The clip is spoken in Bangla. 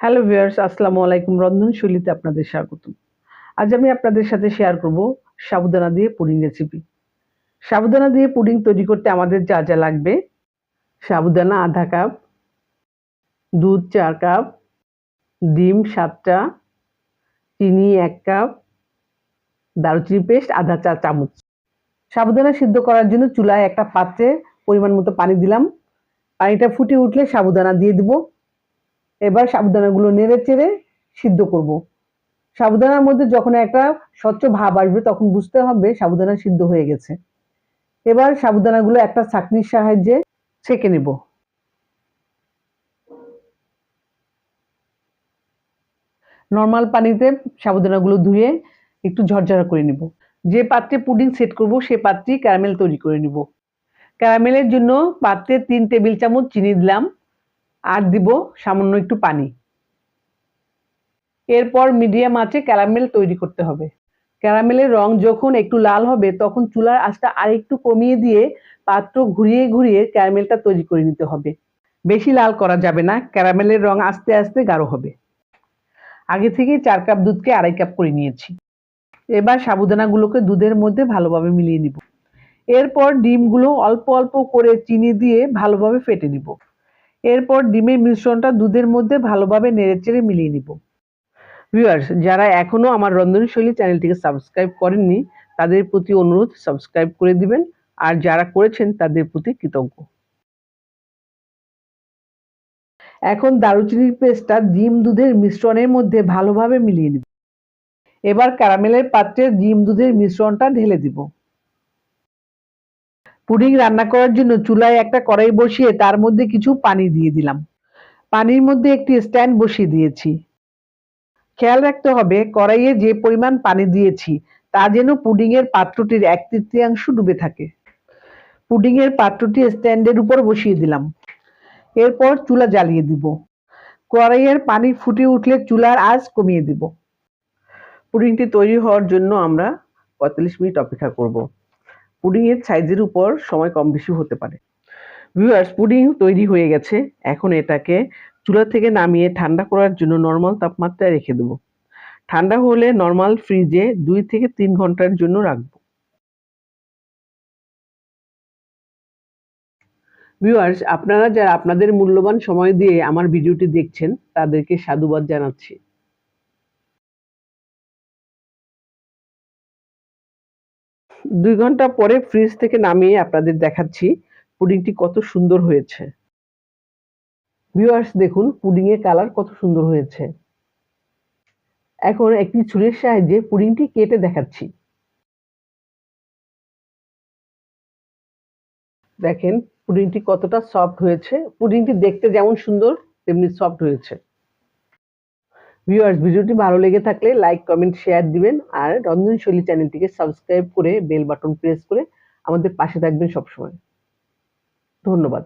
হ্যালো ভিউয়ার্স আসসালামু আলাইকুম। রন্ধনশৈলীতে আপনাদের স্বাগত আজ আমি আপনাদের সাথে শেয়ার করব সাবুদানা দিয়ে পুডিং রেসিপি সাবুদানা দিয়ে পুডিং তৈরি করতে আমাদের যা যা লাগবে। সাবুদানা আধা কাপ দুধ চার কাপ ডিম সাতটা, চিনি এক কাপ দারুচিনি পেস্ট আধা চা চামচ। সাবুদানা সিদ্ধ করার জন্য চুলায় একটা পাত্রে পরিমাণ মতো পানি দিলাম। পানিটা ফুটে উঠলে সাবুদানা দিয়ে দিব। এবার সাবুদানাগুলো নেড়ে চেড়ে সিদ্ধ করব। সাবুদানার মধ্যে যখন একটা স্বচ্ছ ভাব আসবে, তখন বুঝতে হবে সাবুদানা সিদ্ধ হয়ে গেছে। এবার সাবুদানাগুলো একটা ছাঁকনির সাহায্যে ছেঁকে নেব। নর্মাল পানিতে সাবুদানাগুলো ধুয়ে একটু ঝরঝরা করে নিব। যে পাত্রে পুডিং সেট করব, সে পাত্রে ক্যারামেল তৈরি করে নিব। ক্যারামেলের জন্য পাত্রে তিন টেবিল চামচ চিনি দিলাম। আর দিব সামান্য একটু পানি। এরপর মিডিয়াম আঁচে ক্যারামেল তৈরি করতে হবে। ক্যারামেলের রং যখন একটু লাল হবে, তখন চুলার আঁচটা আরেকটু কমিয়ে দিয়ে পাত্র ঘুরিয়ে ঘুরিয়ে ক্যারামেলটা তৈরি করে নিতে হবে। বেশি লাল করা যাবে না, ক্যারামেলের রং আস্তে আস্তে গাঢ় হবে। আগে থেকে চার কাপ দুধকে আড়াই কাপ করে নিয়েছি। এবার সাবুদানাগুলোকে দুধের মধ্যে ভালোভাবে মিলিয়ে নিব। এরপর ডিমগুলো অল্প অল্প করে চিনি দিয়ে ভালোভাবে ফেটে নিব। এরপর ডিমের মিশ্রণটা দুধের মধ্যে ভালোভাবে নেড়েচেড়ে মিলিয়ে নিব। ভিউয়ার্স যারা এখনও আমার রন্ধনশৈলী চ্যানেলটিকে সাবস্ক্রাইব করেননি, তাদের প্রতি অনুরোধ সাবস্ক্রাইব করে দিবেন। আর যারা করেছেন, তাদের প্রতি কৃতজ্ঞ। এখন দারুচিনির পেস্টটা ডিম দুধের মিশ্রণের মধ্যে ভালোভাবে মিলিয়ে নিব। এবার ক্যারামেলের পাত্রে ডিম দুধের মিশ্রণটা ঢেলে দিব। পুডিং রান্না করার জন্য চুলায় একটা কড়াই বসিয়ে তার মধ্যে কিছু পানি দিয়ে দিলাম। পানির মধ্যে একটি স্ট্যান্ড বসিয়ে দিয়েছি। খেয়াল রাখতে হবে, কড়াইয়ে যে পরিমাণ পানি দিয়েছি, তা যেন পুডিংয়ের পাত্রটির এক তৃতীয়াংশ ডুবে থাকে। পুডিংয়ের পাত্রটি স্ট্যান্ডের উপর বসিয়ে দিলাম। এরপর চুলা জ্বালিয়ে দিব। কড়াইয়ের পানি ফুটে উঠলে চুলার আঁচ কমিয়ে দিব। পুডিংটি তৈরি হওয়ার জন্য আমরা পঁয়তাল্লিশ মিনিট অপেক্ষা করব। পুডিংয়ের সাইজের উপর সময় কম বেশি হতে পারে। ভিউয়ার্স পুডিং তৈরি হয়ে গেছে। এখন এটাকে চুলা থেকে নামিয়ে ঠান্ডা করার জন্য নর্মাল তাপমাত্রায় রেখে দেবো। ঠান্ডা হলে নর্মাল ফ্রিজে দুই থেকে তিন ঘণ্টার জন্য রাখব। ভিউয়ার্স আপনারা যারা আপনাদের মূল্যবান সময় দিয়ে আমার ভিডিওটি দেখছেন, তাদেরকে সাধুবাদ জানাচ্ছি। দুই ঘণ্টা পরে ফ্রিজ থেকে নামিয়ে আপনাদের দেখাচ্ছি পুডিংটি কত সুন্দর হয়েছে। ভিউয়ার্স দেখুন, পুডিংয়ের কালার কত সুন্দর হয়েছে। এখন একটি ছুরির সাহায্যে পুডিংটি কেটে দেখাচ্ছি। দেখেন, পুডিংটি কতটা সফট হয়েছে। পুডিংটি দেখতে যেমন সুন্দর, তেমনি সফট হয়েছে। ভিউয়ার্স ভিডিওটি ভালো লেগে থাকলে লাইক কমেন্ট শেয়ার দিবেন আর রন্ধনশৈলী চ্যানেলটিকে সাবস্ক্রাইব করে বেল বাটন প্রেস করে আমাদের পাশে থাকবেন সবসময়। ধন্যবাদ।